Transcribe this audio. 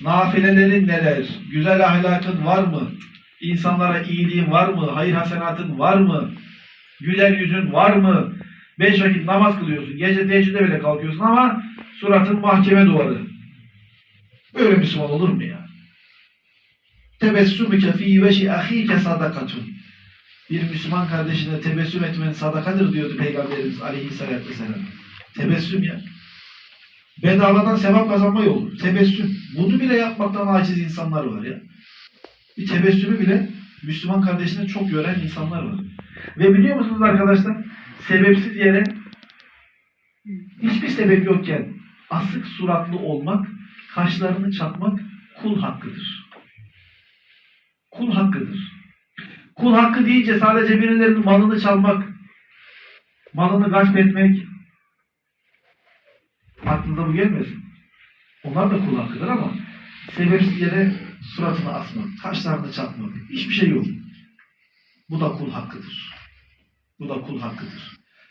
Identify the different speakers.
Speaker 1: Nafilelerin neler? Güzel ahlakın var mı? İnsanlara iyiliğin var mı? Hayır hasenatın var mı? Güler yüzün var mı? Beş vakit namaz kılıyorsun. Gece teheccüde bile kalkıyorsun ama suratın mahkeme duvarı. Böyle Müslüman olur mu ya? Tebessümüke fî veşi ahîke sadakatun. Bir Müslüman kardeşine tebessüm etmen sadakadır diyordu Peygamberimiz aleyhissalatü vesselam. Tebessüm ya. Bedavadan sevap kazanma yolu. Tebessüm. Bunu bile yapmaktan aciz insanlar var ya. Bir tebessümü bile Müslüman kardeşine çok gören insanlar var. Ve biliyor musunuz arkadaşlar? Sebepsiz yere hiçbir sebep yokken asık suratlı olmak, kaşlarını çatmak kul hakkıdır. Kul hakkıdır. Kul hakkı deyince sadece birilerinin malını çalmak, malını gasp etmek aklınıza bu gelmesin. Onlar da kul hakkıdır ama sebepsiz yere suratını asmak, kaşlarını çatmak, hiçbir şey yok. Bu da kul hakkıdır. Bu da kul hakkıdır.